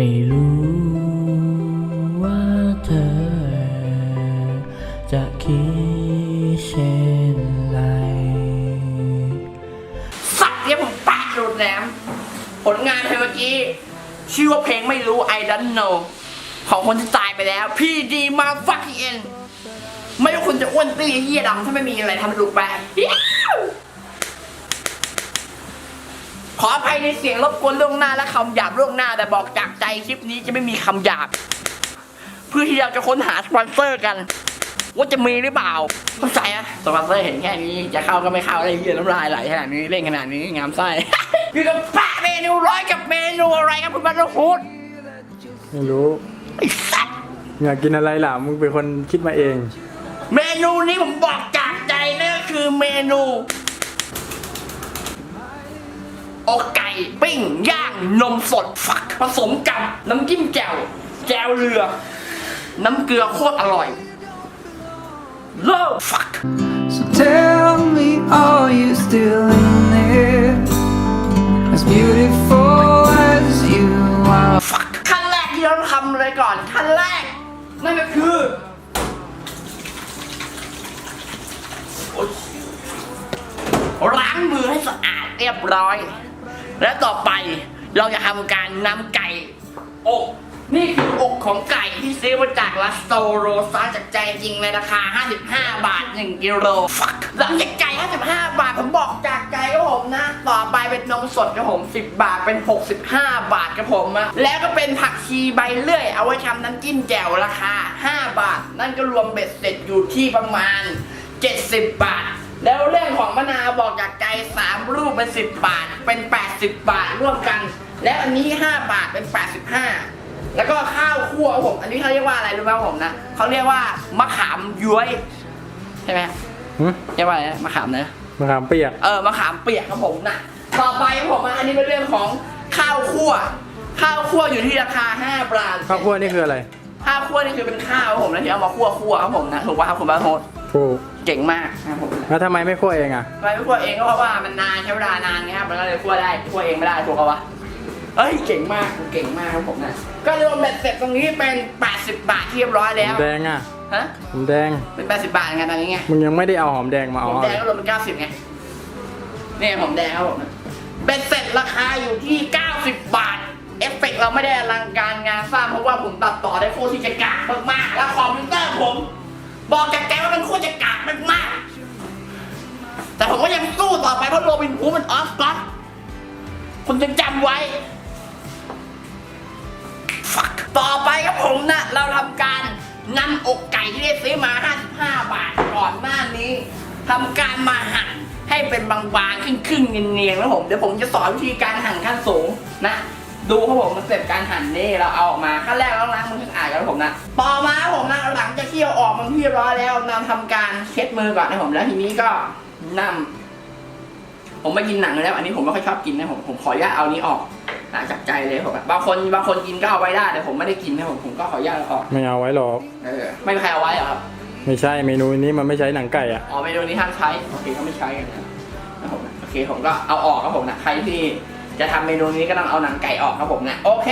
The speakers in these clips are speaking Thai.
ไม่รู้ว่าเธอ จะคิดเช่นไรสัตว์เนี่ยผมปะหลุดแหลมผลงานเพลงเมื่อกี้ ชื่อว่าเพลงไม่รู้ I don't know ของคนที่ตายไปแล้ว พี่ดีมาฟักเอ็นไม่ว่าคุณจะอ้วนตี้เฮียดำถ้าไม่มีอะไรทำให้ลูกแปะ ขออภัยในเสียงรบกวนล่วงหน้าและคำหยาบล่วงหน้าแต่บอกจากใจคลิปนี้จะไม่มีคำหยาบ เพื่อที่เราจะค้นหาสปอนเซอร์กัน ว่าจะมีหรือเปล่าเข้าใจอะสปอนเซอร์เห็นแค่นี้ จะเข้าก็ไม่เข้าอะไรเหี้ยน้ำลายไหลขนาดนี้เล่นขนาดนี้งามไส้คือกับแปะเมนูร้อยกับเมนูอะไรครับคุณบรรพุทธไม่รู้ไอ้สัตว์อยากกินอะไรล่ะมึงเป็นคนคิดมาเอง เมนูนี้ผมบอกจากใจนั่นก็คือเมนู อกไก่ปิ้งย่างนมสดฝักผสมกับน้ำจิ้มแจ่วแจ่วเรือ น้ำเกลือโคตรอร่อยเลิกฝัก So tell me, are you still in there? As beautiful as you are. ฝักขั้นแรกที่เราต้องทำเลยก่อนขั้นแรก นั่นก็คือโอ๊ยล้างมือให้สะอาดเรียบร้อย และต่อไปเราจะทำการนำไก่อกนี่คืออกของไก่ที่ซื้อมาจากลาสโตโรซาจากใจจริงในราคา 55 บาท 1 กิโลหลังจากไก่55 บาท ผมบอกจากใจครับผมนะ ต่อไปเป็นนมสดครับผม 10 บาทเป็น 65 บาทครับผมอะแล้วก็เป็นผักชีใบเลื่อย เอาไว้ทำน้ำจิ้มแจ่วราคา 5 บาท นั่นก็รวมเบ็ดเสร็จอยู่ที่ประมาณ 70 บาท แล้วเรื่องของมะนาวบอกจากใจ3รูปเป็น 10 บาท เป็น 80 บาทร่วมกัน แล้วอันนี้ 5 บาทเป็น 85 แล้วก็ข้าวคั่วครับผม อันนี้เขาเรียกว่าอะไรรู้ไหมครับผมนะเขาเรียกว่ามะขามย้วยใช่ไหมหึเรียกว่าอะไรนะมะขามนะ มะขามเปียก เออมะขามเปียกครับผมนะต่อไปครับผมอะอันนี้เป็นเรื่องของข้าวคั่ว ข้าวคั่วอยู่ที่ราคา 5 บาทข้าวคั่วนี่คืออะไร ข้าวคั่วนี่คือเป็นข้าวครับผมนะที่เอามาคั่วคั่วครับผมนะถูกป่ะครับคุณบาโฮส ถูกเก่งมากนะครับผมนะแล้วทำไมไม่คั่วเองอะทำไมไม่คั่วเองก็เพราะว่ามันนานใช้เวลานานไงครับมันก็เลยคั่วได้คั่วเองไม่ได้ถูกปะวะเอ้ยเก่งมากเก่งมากครับผมนะก็รวมเบ็ดเสร็จตรงนี้เป็น 80 บาทที่เรียบร้อยหแล้อวมแดงอะฮะหอมแดงเป็น 80 บาทไงตอนนี้ไงมึงยังไม่ได้เอาหอมแดงมาผเอามแดงก็รวมเป็น 90ไงนี่ผมแดงครับผมนะเบ็ดเสร็จราคาอยู่ที่ 90 บาทเอฟเฟกต์เราไม่ได้อลังการงานสร้างเพราะว่าผมตัดต่อได้โคตรที่จะกากมากๆแล้วคอมพิวเตอร์ผม บอกจากใจว่ามันโคตรจะกากมากๆแต่ผมก็ยังสู้ต่อไปเพราะโรบินฮูดมันออฟก็คุณจะจำไว้ Fuck ต่อไปครับผมนะเราทำการนำอกไก่ที่ได้ซื้อมา 55 บาทก่อนหน้านี้ทำการมาหั่นให้เป็นบางๆครึ่งๆเนียนๆแล้วผมเดี๋ยวผมจะสอนวิธีการหั่นขั้นสูงนะ ดูครับผมมันเสร็จการหั่นนี่เราเอาออกมาขั้นแรกเราล้างมือให้สะอาดครับผมนะต่อมาครับผมนะหลังจากที่เอาออกมันที่เรียบร้อยแล้วนำทำการเช็ดมือก่อนนะผมแล้วทีนี้ก็นำผมไม่กินหนังเลยแล้ว อันนี้ผมไม่ค่อยชอบกินนะผมผมขออนุญาตเอานี้ออกนะจากใจเลยผมอะบางคนบางคนกินก็เอาไว้ได้แต่ผมไม่ได้กินนะผมผมก็ขออนุญาตเอาออกไม่เอาไว้หรอก เออไม่มีใครเอาไว้เหรอครับไม่ใช่เมนูนี้มันไม่ใช้หนังไก่อะอ๋อเมนูนี้ห้ามใช้โอเคก็ไม่ใช้กันนะนะผมโอเคผมก็เอาออกครับผมนะใครที่ จะทำเมนูนี้ก็ต้องเอาหนังไก่ออกครับผมนะโอเค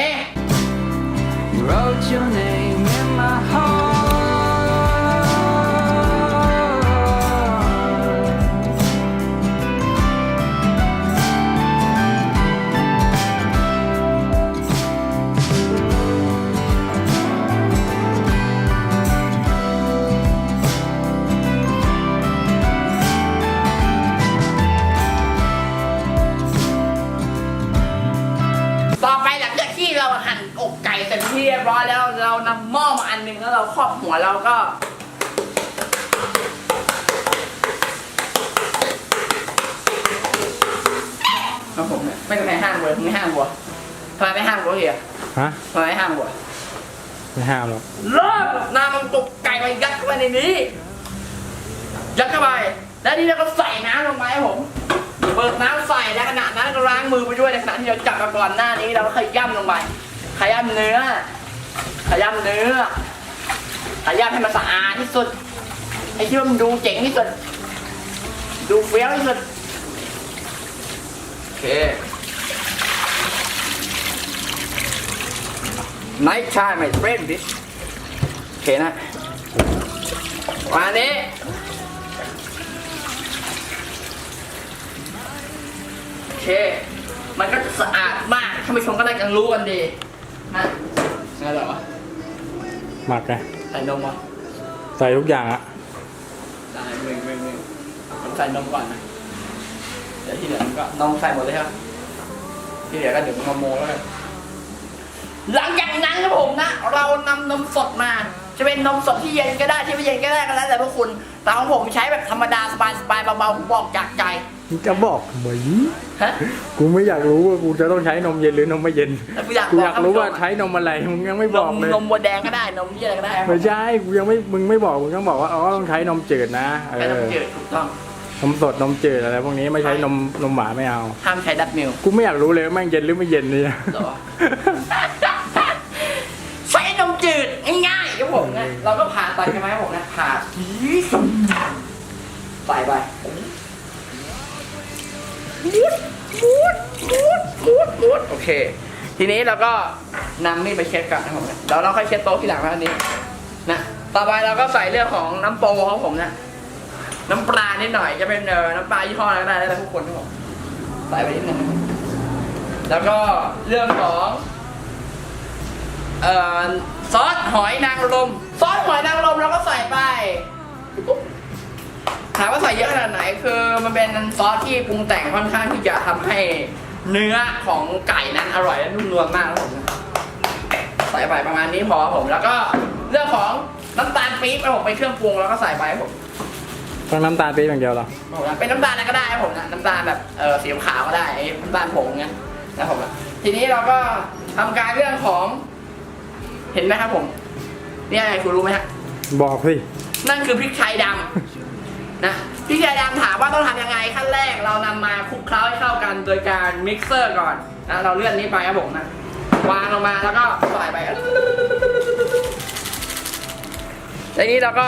ทำไมไม่ห้ามกูเฮียฮะทำไมไม่ห้ามกูอะไม่ห้ามหรอกเริ่มนำมันตกไก่มายัดเข้าไปในนี้ ยัดเข้าไป แล้วนี่เราก็ใส่น้ำลงไปให้ผม เปิดน้ำใส่ในขณะนั้นก็ล้างมือไปด้วยในขณะที่เราจับมาก่อนหน้านี้เราก็ขย้ำลงไป ขย้ำเนื้อ ขย้ำเนื้อ ขย้ำให้มันสะอาดที่สุด ให้ที่ว่ามันดูเจ๋งที่สุด ดูเฟี้ยวที่สุด โอเค night time my friend bitch โอเคนะวันนี้โอเค มันก็จะสะอาดมากท่านผู้ชมก็ได้กันรู้กันดีนะนั่นเหรอวะหมักไงใส่นมวะใส่ทุกอย่างอะได้มึงมึงมึงผมใส่นมก่อนนะเดี๋ยวที่เหลือมันก็นมใส่หมดเลยครับที่เหลือก็เดี๋ยวมึงมาโมแล้วกัน หลังจากนั้นครับผมนะ เรานำนมสดมา จะเป็นนมสดที่เย็นก็ได้ที่ไม่เย็นก็ได้ก็แล้วแต่พวกคุณแต่ของผมใช้แบบธรรมดาสบายๆเบาๆผมบอกจากใจมึงจะบอกทำไมฮะ กูไม่อยากรู้ว่ากูจะต้องใช้นมเย็นหรือนมไม่เย็นแต่กูอยากกูอยากรู้ว่าบอกท่านผู้ชมใช้นมอะไรมึงยังไม่บอกนมเลยนมวัวแดงก็ได้นมที่อะไรก็ได้ครับไม่ใช่กูยังไม่มึงไม่บอกมึงต้องบอกว่าอ๋อต้องใช้นมจืดนะเอใช้นมอจืดถูกต้องนมสดนมจืดอะไรพวกนี้ไม่ใช้นมนมหวานไม่เอาห้ามใช้ดัตมิลกูไม่อยากรู้เลยว่าแม่งเย็นหรือไม่เย็นเนี่ยเหรอ ใช้นมจืดง่ายๆครับผมนะ เราก็ผ่าตัดใช่ไหมผมนะผ่าใส่ไปมุดมุดมุดมุดมุดโอเค ทีนี้เราก็นำมีดไปเช็ดกันนะผมนะเดี๋ยวเราค่อยเช็ดโต๊ะทีหลังนะอันนี้ นะ ต่อไปเราก็ใส่เรื่องของน้ำโปของผมนะ น้ำปลานิดหน่อย จะเป็นเอ่อน้ำปลายี่ห้ออะไรก็ได้แล้วทุกคนครับผมใส่ไปนิดหนึ่งแล้วก็เรื่องของเอ่อซอสหอยนางรม ซอสหอยนางรมเราก็ใส่ไปถามว่าใส่เยอะขนาดไหนคือมันเป็นซอสที่ปรุงแต่งค่อนข้างที่จะทำให้เนื้อของไก่นั้นอร่อยและนุ่มนวลมากครับผมใส่ไปประมาณนี้พอครับผมแล้วก็เรื่องของน้ำตาลปี๊บครับผมเป็นเครื่องปรุงแล้วก็ใส่ไปครับผมต้องน้ำตาลปี๊บอย่างเดียวเหรอผมนะเป็นน้ำตาลอะไรก็ได้ครับผมนะน้ำตาลแบบเออสีขาวก็ได้ไอ้น้ำตาลผงเงี้ยนะครับผมนะทีนี้เราก็ทำการเรื่องของ เห็นไหมครับผม นี่อะไรคุณรู้ไหมฮะบอกสินั่นคือพริกไทยดำนะพริกไทยดำถามว่าต้องทำยังไงขั้นแรกเรานำมาคลุกเคล้าให้เข้ากันโดยการมิกเซอร์ก่อนนะเราเลื่อนนี้ไปครับผมนะวางลงมาแล้วก็ใส่ไปแล้วนี้เราก็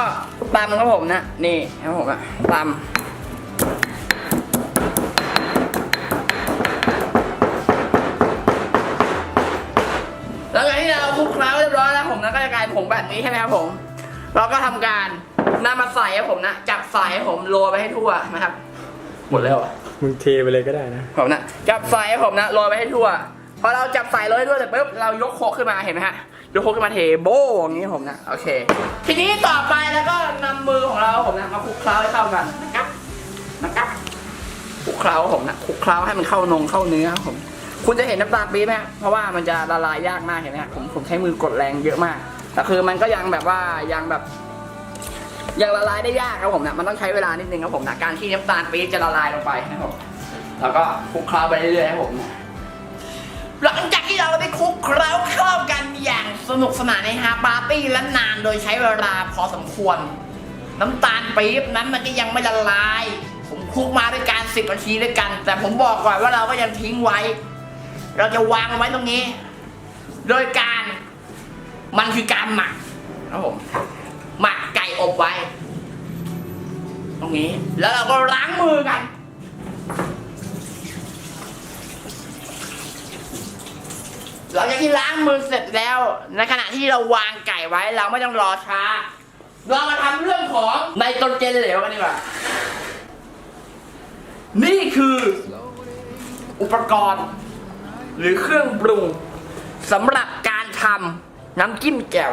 ตำครับผมนะนี่ครับผมอะตำ ผมนะก็จะกลายเป็นผงแบบนี้ใช่ไหมครับผม เราก็ทำการนำมาใส่ให้ผมนะจับใส่ให้ผมโรยไปให้ทั่วนะครับ หมดแล้วอะมึงเทไปเลยก็ได้นะผมนะจับใส่ให้ผมนะโรยไปให้ทั่วพอเราจับใส่โรยให้ทั่วเสร็จปุ๊บเรายกโคกขึ้นมาเห็นไหมฮะยกโคกขึ้นมาเทโบอย่างนี้ผมนะโอเค ทีนี้ต่อไปแล้วก็นำมือของเราผมนะมาคลุกเคล้าให้เข้ากันนะครับนะครับคลุกเคล้าผมนะคลุกเคล้าให้มันเข้านงเข้าเนื้อครับผม คุณจะเห็นน้ำตาลปี๊บไหมฮะเพราะว่ามันจะละลายยากมากเห็นไหมผมผมใช้มือกดแรงเยอะมาก แต่คือมันก็ยังแบบว่ายังแบบยังละลายได้ยากครับผมนะมันต้องใช้เวลานิดนึงครับผมนะการที่น้ำตาลปี๊บจะละลายลงไปนะครับผมแล้วก็คลุกเคล้าไปเรื่อยๆครับผมหลังจากที่เราได้คลุกเคล้าเข้ากันอย่างสนุกสนานในฮาปาร์ตี้และนานโดยใช้เวลาพอสมควร น้ำตาลปี๊บนั้นมันก็ยังไม่ละลาย ผมคลุกมาด้วยการสิบนาทีด้วยกัน แต่ผมบอกก่อนว่าเราก็ยังทิ้งไว้ เราจะวางไว้ตรงนี้ โดยการมันคือการหมักนะครับผมหมักไก่อบไว้ ตรงนี้ แล้วเราก็ล้างมือกันหลังจากที่ล้างมือเสร็จแล้ว ในขณะที่เราวางไก่ไว้เราไม่ต้องรอช้า เรามาทำเรื่องของไนโตรเจนเหลวกันดีกว่า นี่คืออุปกรณ์ หรือเครื่องปรุงสำหรับการทำน้ำจิ้มแจ่ว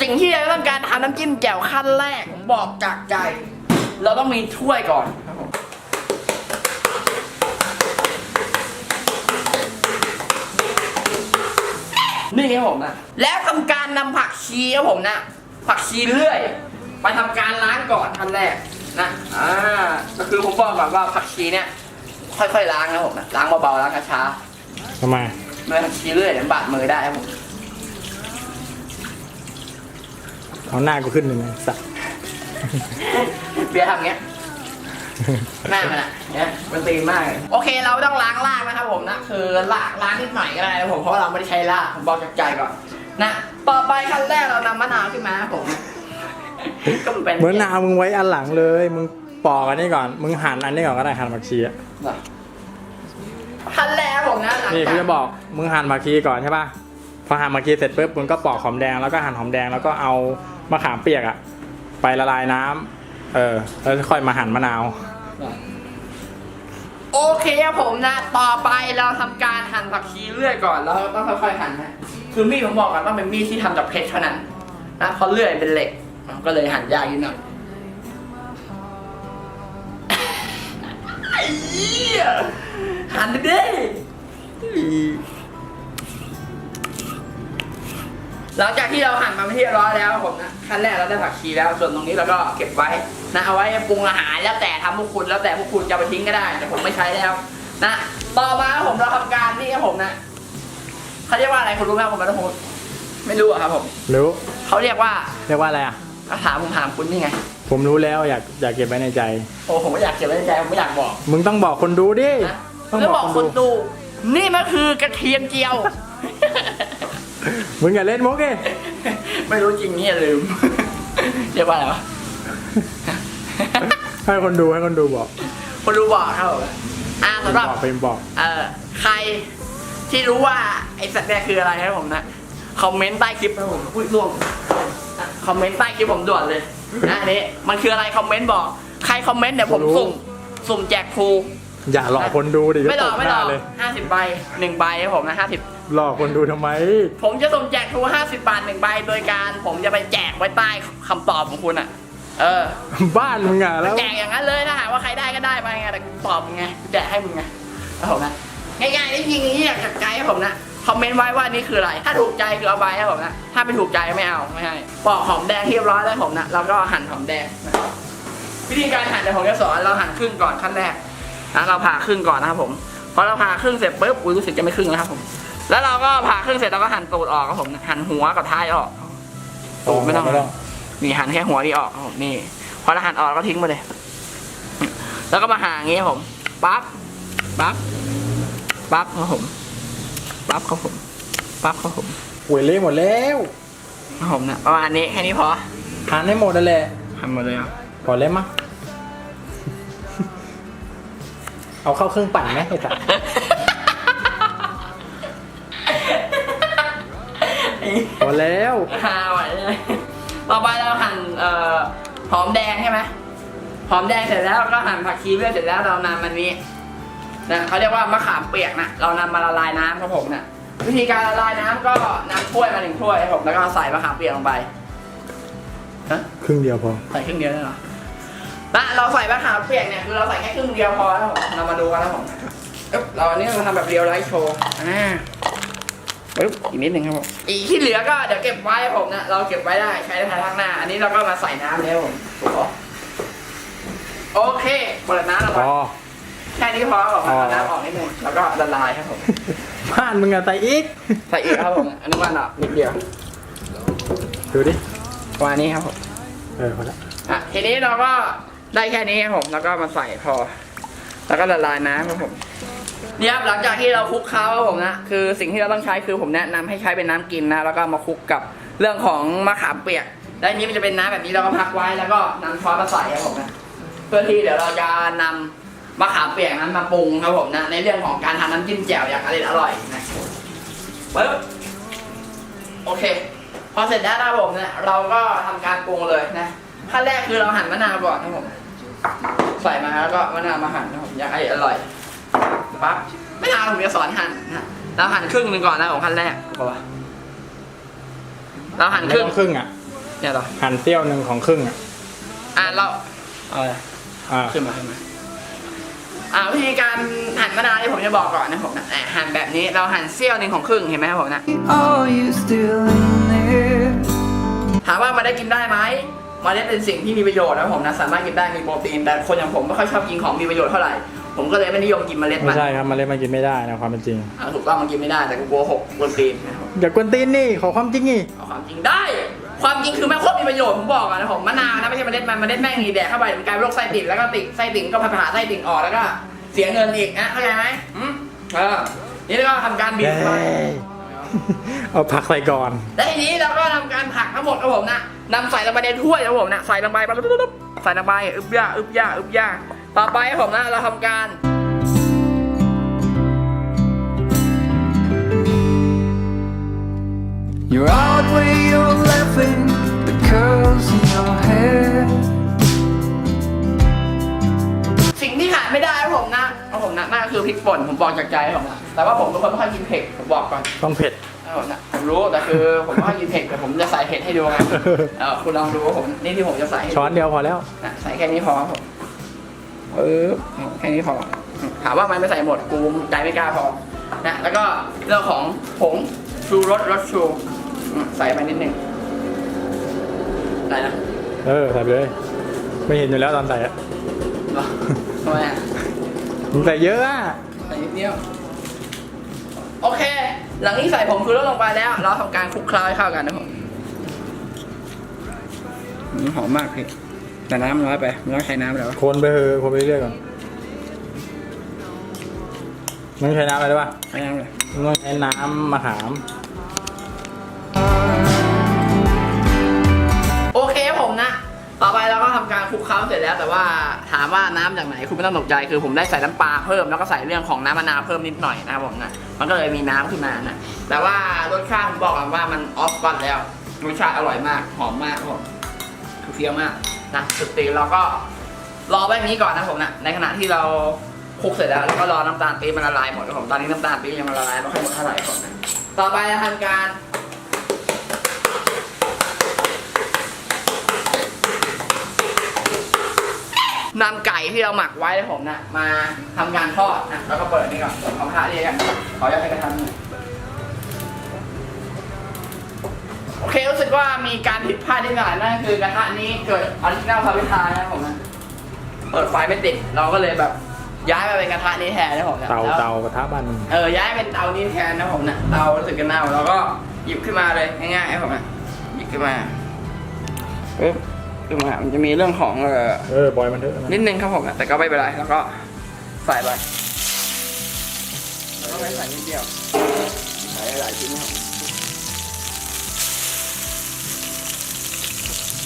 สิ่งที่เราต้องการทำน้ำจิ้มแจ่วขั้นแรกผมบอกจากใจ เราต้องมีถ้วยก่อนนี่ครับผมนะแล้วทำการนำผักชีครับผมนะผักชีเลื่อย ไปทำการล้างก่อนขั้นแรกนะอ่าก็คือผมบอกก่อนว่าผักชีเนี่ย ค่อยๆล้างนะผมนะล้างเบาๆล้างช้าทำไมๆไม่ให้ผักชีเลื่อยเดี๋ยวบาดมือได้ครับผมเอาหน้ากูขึ้นหนึ่งไงสัตว์เบียร์ทำเงี้ยหน้ามันอะเนี่ยมันตีนมากเลยโอเคเราไม่ต้องล้างลากนะครับผมนะคือลากล้างนิดหน่อยก็ได้นะผมเพราะว่าเราไม่ได้ใช้ลากผมบอกจากใจก่อนนะต่อไปขั้นแรกเรานำมะนาวขึ้นมาครับผมก็เป็น เหมือนนาวมึงไว้อันหลังเลย มึง ปอกอันนี้ก่อน มึงหั่นอันนี้ก่อนก็ได้หั่นผักชีอะขั้นแรกครับผมนะหลังนี่จากูกจะบอกมึงหั่นผักชีก่อนใช่ป่ะพอหั่นเมื่อกี้เสร็จปุ๊บมึงก็ปอกหอมแดงแล้วก็หั่นหอมแดงแล้วก็เอามะขามเปียกอะไปละลายน้ำเออแล้วค่อยมาหั่นมะนาว โอเคครับผมนะ ต่อไปเราทำการหั่นผักชีเลื่อยก่อนแล้วต้องค่อยๆหั่นนะคือมีดผมบอกก่อนว่าเป็นมีดที่ทำจากเพชรเท่านั้นนะเพราะเลื่อยเป็นเหล็กก็เลยหั่นยากนิดหน่อย เหี้ยหั่นไปดิหลังจากที่เราหั่นมาเป็นที่เรียบร้อยแล้วผมนะขั้นแรกเราได้ผักชีแล้ว ส่วนตรงนี้เราก็เก็บไว้นะเอาไว้ปรุงอาหารแล้วแต่ทำพวกคุณแล้วแต่พวกคุณจะเอาไปทิ้งก็ได้แต่ผมไม่ใช้แล้ว นะต่อมาครับผมเราทำการนี่ครับผมนะเขาเรียกว่าอะไรคุณรู้ไหมครับผมไม่ต้องพูดไม่รู้อะครับผมรู้เขาเรียกว่าเรียกว่าอะไรอะก็ถามผมถามคุณนี่ไง ผมรู้แล้วอยากอยากเก็บไว้ในใจ โอ้ผมไม่อยากเก็บไว้ในใจผมไม่อยากบอกมึงต้องบอกคนดูดิ นะต้องแล้วบบออกกคคนนดู ดูนี่มันคือกระเทียมเจียว มึงอย่าเล่นมุกดิไม่รู้จริงนี่อย่าลืมเรียกว่าอะไรวะ ให้คนดูให้คนดูบอกคนรู้บอกครับผมอ่าสำหรับ บอกเป็นบอก เอ่อใครที่รู้ว่าไอ้สัตว์เนี่ยคืออะไรครับผมนะ คอมเมนต์ใต้คลิปนะผมอุ้ยล่วงอะคอมเมนต์ใต้คลิปผมด่วนเลย นะอันนี้มันคืออะไรคอมเมนต์บอก ใครคอมเมนต์เดี๋ยวผมรู้สุ่มสุ่มแจกครูอย่าหลอกคนดูดิไม่หลอกจะตบไม่หหลน้าอกเลยห้าสิบใบหนึ่งใบครับผมนะห้าสิบหลอกคนดูทำไม ผมจะสุ่มแจกครูห้าสิบบาทหนึ่งใบโดยการ ผมจะไปแจกไว้ใต้คำตอบของคุณอะ เออ บ้านมึงอะแล้วแจกอย่างนั้นเลยถ้าหากว่าใครได้ก็ได้ไปไงแต่ตอบมึงไงแจกให้มึงไงครับผมนะง่ายๆนี่ยิงอย่างนี้อยากจากใจครับผมนะ คอมเมนต์ไว้ว่านี่คืออะไร ถ้าถูกใจคือเอาใบครับผมนะ ถ้าไม่ถูกใจไม่เอาไม่ให้ปอกหอมแดงที่เรียบร้อยแล้วผมนะแล้วก็หั่นหอมแดงนะวิธีการหั่นเดี๋ยวผมจะสอนเราหั่นครึ่งก่อนขั้นแรกนะเราผ่าครึ่งก่อนนะครับผมพอเราผ่าครึ่งเสร็จปุ๊บอุ้ยรู้สึกจะไม่ครึ่งแล้วครับผม แล้วเราก็ผ่าครึ่งเสร็จเราก็หั่นตูดออกครับผมหั่นหัวกับท้ายออกตูดไม่ต้องไม่ต้องนี่หั่นแค่หัวที่ออกครับผมนี่พอเราหั่นออกเราก็ทิ้งไปเลย แล้วก็มาหาอย่างงี้ครับผมปั๊บปั๊บปั๊บครับผม ปั๊บครับผม ปั๊บครับผมหวยเละหมดแล้วครับผมนะประมาณนี้แค่นี้พอทานให้หมดนั่นแหละหั่นหมดเลยครับพอเล่มมั้งเอาเข้าเครื่องปั่นไหมไอ้สัสพอแล้วฮาไหวเลยต่อไปเราหั่นเอ่อหอมแดงใช่ไหมหอมแดงเสร็จแล้วก็หั่นผักชีเลือดเสร็จแล้วเรานำมันนี้ นะเขาเรียกว่ามะขามเปียกนะเรานำมาละลายน้ำครับผมนะวิธีการละลายน้ำก็น้ำถ้วยมาหนึ่งถ้วยครับผมแล้วก็ใส่มะขามเปียกลงไปฮะครึ่งเดียวพอ ใส่ครึ่งเดียวได้เหรอนะเราใส่มะขามเปียกเนี่ยคือเราใส่แค่ครึ่งเดียวพอแล้วผมเรามาดูกันแล้วผมเอ๊ะเราอันนี้เราทำแบบเรียวไลท์โชว์อ่าปึ๊บอีกนิดหนึ่งครับผมอีกที่เหลือก็เดี๋ยวเก็บไว้ครับผมนะเราเก็บไว้ได้ใช้ได้ภายภาคหน้า อันนี้เราก็มาใส่น้ำเลยครับผมโอเคเปิดน้ำลงพไปอแค่นี้พอครับผมอ๋อเอาน้ำออกนิดหนึงแล้วก็ละลายครับผมบ้านมึงอะใส่อีก ใส่อีกครับผมอันนี้มันอะนิดเดียวดูดิประมาณนี้ครับผมเออพอละอะทีนี้เราก็ได้แค่นี้ครับผมแล้วก็มาใส่พอ แล้วก็ละลายน้ำครับผมเนี่ยครับหลังจากที่เราคลุกเคล้าครับผมนะคือสิ่งที่เราต้องใช้คือผมแนะนำให้ใช้เป็นน้ำกินนะแล้วก็มาคลุกกับเรื่องของมะขามเปียกและอันนี้มันจะเป็นน้ำแบบนี้เราก็พักไว้แล้วก็นำช้อนมาใส่ครับผมนะเพื่อที่เดี๋ยวเราจะนำ มะขามเปียกนั้นมาปรุงครับผมนะในเรื่องของการทำน้ำจิ้มแจ่วอย่างอร่อยอร่อยนะปึ๊บโอเค พอเสร็จแล้วนะครับผมเนี่ยเราก็ทำการปรุงเลยนะขั้นแรกคือเราหั่นมะนาวก่อนนะครับผมใส่มาแล้วก็มะนาวมาหั่นนะครับผมอยากให้อร่อยปั๊บมะนาวผมจะสอนหั่นนะเราหั่นครึ่งหนึ่งก่อนนะของขั้นแรกถูกปะวะเราหั่นไม่ครึ่งต้องครึ่งอะเนี่ยเหรอหั่นเตี้ยวหนึ่งของครึ่งอะอะเราเอาเลยอ่าขึ้นมาขึ้นมา อ่าวิธีการหั่นมะนาวที่ผมจะบอกก่อนนะผมนะอะหั่นแบบนี้เราหั่นเสี้ยวหนึ่งของครึ่งเห็นไหมครับผมนะ Are you still in there? ถามว่ามันได้กินได้ไหมมันได้เป็นสิ่งที่มีประโยชน์นะผมนะสามารถกินได้มีโปรตีน แต่คนอย่างผมไม่ค่อยชอบกินของมีประโยชน์เท่าไหร่ ผมก็เลยไม่นิยมกินเมล็ดไม่มันใช่ครับมันเล่นมันกินไม่ได้นะความเป็นจริง อ่าถูกต้องมันกินไม่ได้แต่กูกลัวหกโปรตีนนะครับอย่ากวนตีนนี่ขอความจริงนี่เอาความจริงได้ ความจริงคือแม่งโคตรมีประโยชน์ผมบอกอะนะผมมะนาวนะไม่ใช่เมล็ดมันเมล็ดแม่งนี่แดกเข้าไปมันกลายเป็นโรคไส้ติ่งแล้วก็ติดไส้ติ่งก็ผ่าไส้ติ่งออกแล้วก็ เสียเงินอีกนะเข้าใจไหมอืมเออนี่แล้วก็ทำการบีบไว้เอาผักใส่ก่อน และทีนี้เราก็ทำการผักทั้งหมดครับผมนะนำใส่ลงไปในถ้วยครับผมนะใส่ลงไปปั๊บปุ๊บปุ๊บใส่ลงไปอึบย่าอึบย่าอึบย่าต่อไปครับผมนะเราทำการ You're odd way you're laughing, the curls in your hair. สิ่งที่ขาดไม่ได้ครับผมนะของผมนะนั่นก็คือพริกป่นผมบอกจากใจครับผมนะแต่ว่าผมเป็นคนไม่ค่อยกินเผ็ดผมบอกก่อนต้องเผ็ดครับผมนะผมรู้แต่คือผมไม่ค่อยกินเผ็ดแต่ผมจะใส่เผ็ดให้ดูไงเออคุณลองดูว่าผมนี่ที่ผมจะใส่ให้ดูช้อนเดียวพอแล้ว นะใส่แค่นี้พอครับผมเออแค่นี้พอถามว่ามันไม่ใส่หมดกูใจไม่กล้าพอนะแล้วก็เรื่องของผงชูรสรสชู อืมใส่ไปนิดหนึงได้นะเออใส่ไปเลย ไม่เห็นอยู่แล้วตอนใส่อะเหรอทำไมอะ มึงใส่เยอะอะใส่นิดเดียว โอเค หลังนี้ใส่ผงชูรสลงไปแล้ว เราทำการคลุกเคล้าให้เข้ากันนะผมอืมหอมมากพี่แต่น้ำน้อยไปไม่ต้องใช้น้ำแล้ว คนไปเถอะคนไปเรื่อยๆก่อนมึงใช้น้ำอะไรได้ปะใช้น้ำเลยมึงต้องใช้น้ำมะขาม ไปเราก็ทำการคลุกเคล้าเสร็จแล้ว แต่ว่าถามว่าน้ำจากไหนคุณไม่ต้องตกใจคือผมได้ใส่น้ำปลาเพิ่มแล้วก็ใส่เรื่องของน้ำมะนาวเพิ่มนิดหน่อยนะครับผมนะมันก็เลยมีน้ำขึ้นมานะแต่ว่ารสชาติผมบอกกันว่ามันออฟก่อนแล้วรสชาติอร่อยมากหอมมากครับผมเฟี้ยวมากนะสุดตีเราก็รอไว้อย่างนี้ก่อนนะผมนะในขณะที่เราคลุกเสร็จแล้วเราก็รอน้ำตาลปี๊บมันละลายหมดครับผมตอนนี้น้ำตาลปี๊บยังมันละลายไม่ค่อยหมดเท่าไหร่ผมนะต่อไปจะทำการ นำไก่ที่เราหมักไว้นะผมนะมาทำการทอดนะแล้วก็เปิดนี่ก่อนเอากระทะนี่กันขออยากให้กระทะนี่โอเครู้สึกว่ามีการผิดพลาดนิดหน่อยนั่นคือกระทะนี้เกิดออริจินัลพาวิทายนะผมนะเปิดไฟไม่ติดเราก็เลยแบบย้ายมาเป็นกระทะนี้แทนนะผมนะเตาแล้วเตากระทะบ้านมึงเออย้ายเป็นเตานี้แทนนะผมนะเตารู้สึกกันเน่าเราก็หยิบขึ้นมาเลยง่ายๆนะผมนะหยิบขึ้นมาปึ๊บ ขึ้นมามันจะมีเรื่องของเออเออบอยมันเถอะนะนิดนึงครับผมนะแต่ก็ไม่เป็นไรแล้วก็ใส่ไปแล้วก็ไม่ใส่นิดเดียวใส่หลายชิ้นครับ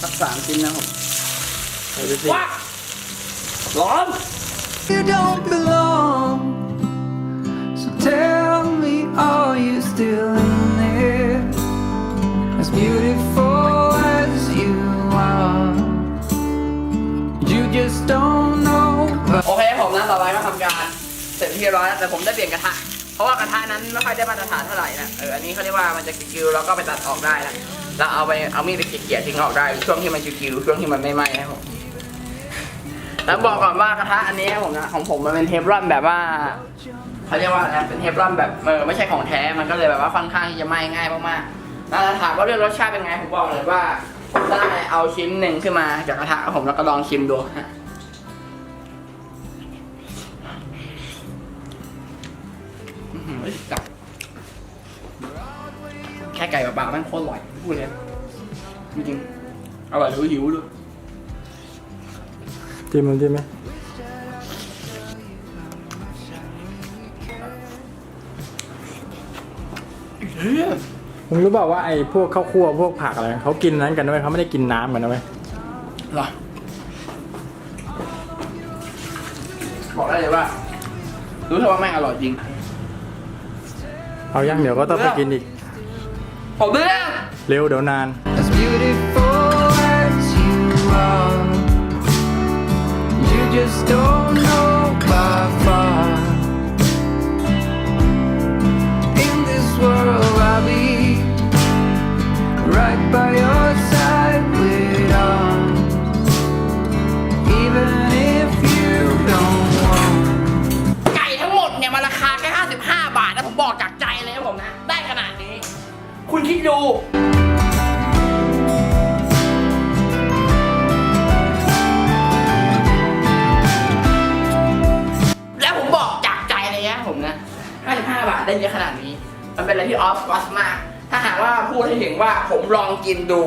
สักสามชิ้นนะครับใส่ไปสิว้าร้อน You don't belong. So tell me, are you still เสร็จที่เรียบร้อยแล้วแต่ผมได้เปลี่ยนกระทะ เพราะว่ากระทะนั้นไม่ค่อยได้มาตรฐานเท่าไหร่นะเอออันนี้เขาเรียกว่ามันจะกิวๆแล้วก็ไปตัดออกได้นะแล้วเอาไปเอามีดไปเกี่ยๆทิ้งออกได้ ช่วงที่มันกิ้วๆช่วงที่มันไม่ไหม้นะครับผมแล้วบอกก่อนว่ากระทะอันนี้ผมนะของผมมันเป็นเทฟลอนแบบว่าเขาเรียกว่าอะไรเป็นเทฟลอนแบบเออไม่ใช่ของแท้มันก็เลยแบบว่าค่อนข้างที่จะไหม้ง่ายมากๆแล้วถามว่าเรื่องรสชาติเป็นไงผมบอกเลยว่าได้เอาชิ้นหนึ่งขึ้นมาจากกระทะของผมแล้วก็ลองชิมดู แค่ไก่เปล่าๆแม่งโคตรอร่อยพูดเลยจริงๆอร่อยรู้หิวด้วยจิ้มมันจิ้มไหมเฮ้ยมึงรู้เปล่าว่าไอ้พวกข้าวคั่วพวกผักอะไรเขากินนั้นกันนะเว้ยเขาไม่ได้กินน้ำกันนะเว้ยเหรอบอกได้เลยว่า รู้เถอะว่าแม่งอร่อยจริง เอายังเดี๋ยวก็ต้องไปกินอีก ผมเลือก เร็วเดี๋ยวนาน as beautiful as you are. You just don't กินดู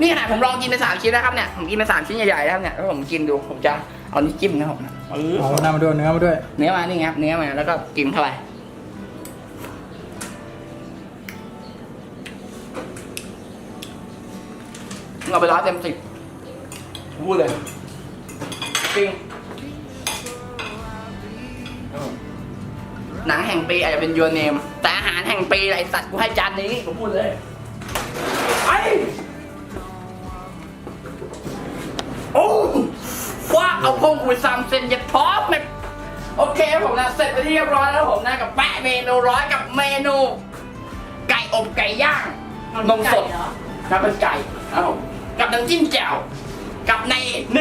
นี่ขนาดผมลองกินไปสามชิ้นแล้วครับเนี่ย ผมกินไปสามชิ้นใหญ่ๆแล้วเนี่ยแล้วผมกินดู ผมจะเอานิ้วจิ้มนะผมนะเออเอาน้ำมาด้วยเนื้อมาด้วยเนื้อมานี่ไงครับเนื้อมาแล้วก็กินเข้าไปเอาไปร้อยเต็มสิบพูดเลยจริงหนังแห่งปีอาจจะเป็นยูเนม แต่อาหารแห่งปีไอสัตว์กูให้จานนี้ผมพูดเลย พงกุยซามเซนเย็ดพร้อมเลยโอเคผมนะเสร็จไปที่เรียบร้อยแล้วผมนะกับแปะเมนูร้อยกับเมนู ไก่อบไก่ย่างนมสดเหรอครับเป็นไก่ครับผมกับน้ำจิ้มแจ่วกับใน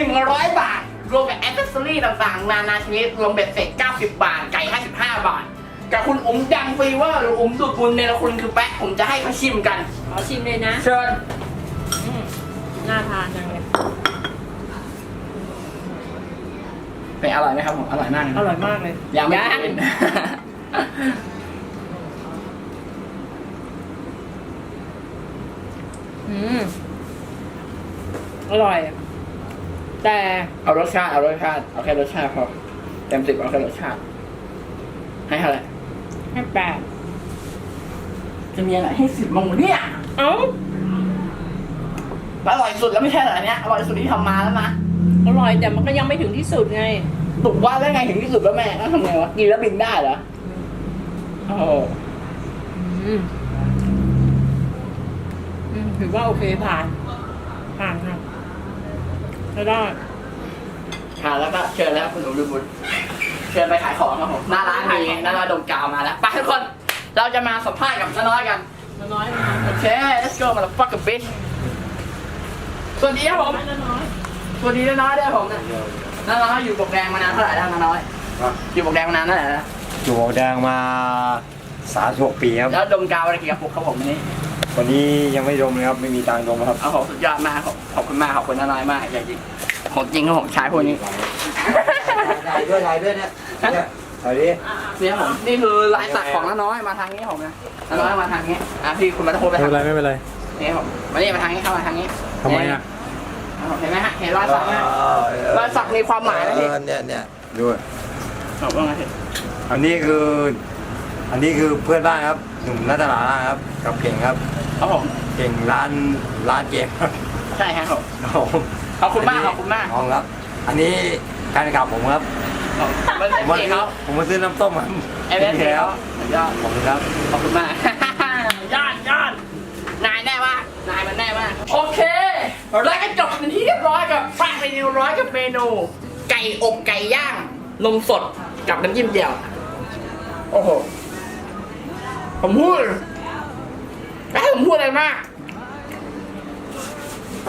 100 บาท รวมกับแอ c เซสซอรี่ต่างๆ นานาชนิดรวมเบ็ดเสร็จ 90 บาท ไก่ 55 บาท กับคุณอุ๋มดังฟีเวอร์หรืออุ๋มดูดบุญเนรคุณคือแปะผมจะให้เขาชิมกัน ขอชิมเลยนะ เชิญอืมน่าทานจังเลย เป็นอร่อยไหมครับผมอร่อยมากนะอร่อยมากเลยยังไม่กิน อืมอร่อย แต่เอารสชาติเอารสชาติเอาแค่รสชาติพอเต็มสิบเอาแค่รสชาติ ให้เท่าไหร่ให้แปดจะมีอะไรให้สิบมงเนี่ยเอ้า อร่อยสุดแล้วไม่ใช่เหรอเนี่ยอร่อยสุดที่ทำมาแล้วนะ อร่อยแต่มันก็ยังไม่ถึงที่สุดไงตุกว่าได้ไงถึงที่สุดแล้วแม่ต้องทำไงวะกินแล้วบินได้เหรอโอ้โหอืมอืมถือว่าโอเคผ่าน ผ่านค่ะก็ได้ ค่ะแล้วก็เชิญแล้วคุณหนูดูบุญเชิญไปขายของครับผมหน้าร้านมีหน้าร้านดมกาวมาแล้วไปทุกคนเราจะมาสัมภาษณ์กับน้าน้อยกัน น้อยมาโอเค let's go มา fuck a bitch สวัสดีครับผม น้อย สวัสดีน้าน้อยด้วยผมนะน้าน้อยอยู่บกแดงมานานเท่าไหร่แล้วน้าน้อย อยู่บกแดงมานานเท่าไหร่แล้วอยู่แดงมาสามสิบหกปีครับ แล้วดมกาวอะไรกี่กระปุกครับผมวันนี้ วันนี้ยังไม่ดมเลยครับ ไม่มีตังค์ดมครับเอาผมสุดยอดมากครับขอบคุณมากขอบคุณน้าน้อยมากจริงๆของจริงครับผมใช้พวกนี้ถ่ายด้วยถ่ายด้วยเนี่ยเนี่ยถ่ายดิเนี่ยผมนี่คือลายสักของน้าน้อยมาทางนี้ผมนะน้าน้อยมาทางนี้ อะพี่คุณมาตะโกนไปไม่ทาเป็งนไรไม่เป็นไรนี่ผมมานี่มาทางนี้เข้ามาทางนี้ทำไมอะ เห็นไหมฮะ เห็นรอยสักไหมรอยสักมีความหมายนะพี่เออเนี่ยเนี่ยดูบอกว่าไงพี่อันนี้คือ อันนี้คือเพื่อนบ้านครับ หนุ่มนัตลาดครับ กับเก่งครับ ครับผม เก่งร้านร้านเกมครับใช่ครับผมผมขอบคุณมากขอบคุณมากขอบครับ อันนี้แฟนคลับผมครับมันผเป็นมมาเอซื้อเขาผมมาซื้อน้ำต้มครับเอเวนปีเอที่แล้เขาวยอดขอบคุณครับ ขอบคุณมากยอดยอดนายแน่มากนายมันแน่มากโอเค แล้วก็จบเป็นที่เรียบร้อยกับแฟนเมนูร้อยกับเมนู ไก่อบไก่ย่างนมสดกับน้ำจิ้มเดียว โอ้โห ผมพูดอย่าให้ผมพูดอะไรมาก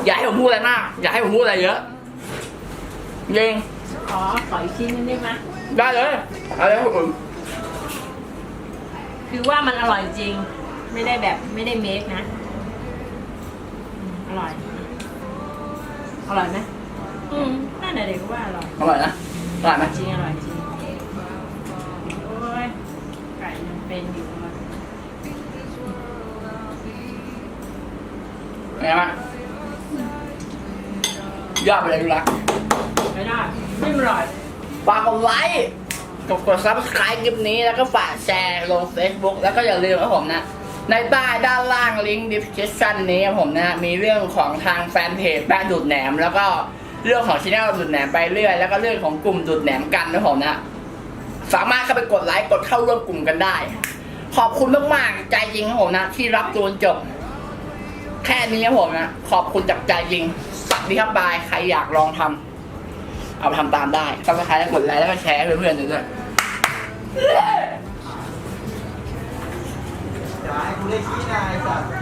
อย่าให้ผมพูดอะไรมาก อย่าให้ผมพูดอะไรเยอะยิงขอขออีกชิ้นนึงได้ไหมได้เลยเอาเลยครับผมคือว่ามันอร่อยจริง ไม่ได้แบบไม่ได้เมคนะอืมอร่อย อร่อยไหมอืมน่าจะเด็กว่าอร่อยอร่อยนะอร่อยไหมจริงอร่อยจริงโอ้ยไก่ยังเป็นอยู่อะเป็นไงบ้างยอดไปเลยดูละไม่ได้ไม่อร่อยฝากกดไลค์กดกดซับสไครต์คลิปนี้แล้วก็ฝากแชร์ลง Facebook แล้วก็อย่าลืมครับผมนะ ในใต้ด้านล่างลิงก์ description นี้ผมนะมีเรื่องของทางแฟนเพจแป้งดูดแหนม แล้วก็เรื่องของช anel ดูดแหนมไปเรื่อย แล้วก็เรื่องของกลุ่มดูดแหนมกันนะผมนะสามารถเข้าไปกดไลค์กดเข้าร่วมกลุ่มกันได้ ขอบคุณมากๆใจจริงครับผมนะ ที่รับจนจบ แค่นี้ครับผมนะขอบคุณจากใจจริงสวัสดีครับบายใครอยากลองทำเอาไปทำตามได้ก็ไปใครแล้วกดไลค์แล้วก็แชร์ให้เพื่อนๆด้วย ให้กูได้ชี้นายสัตว์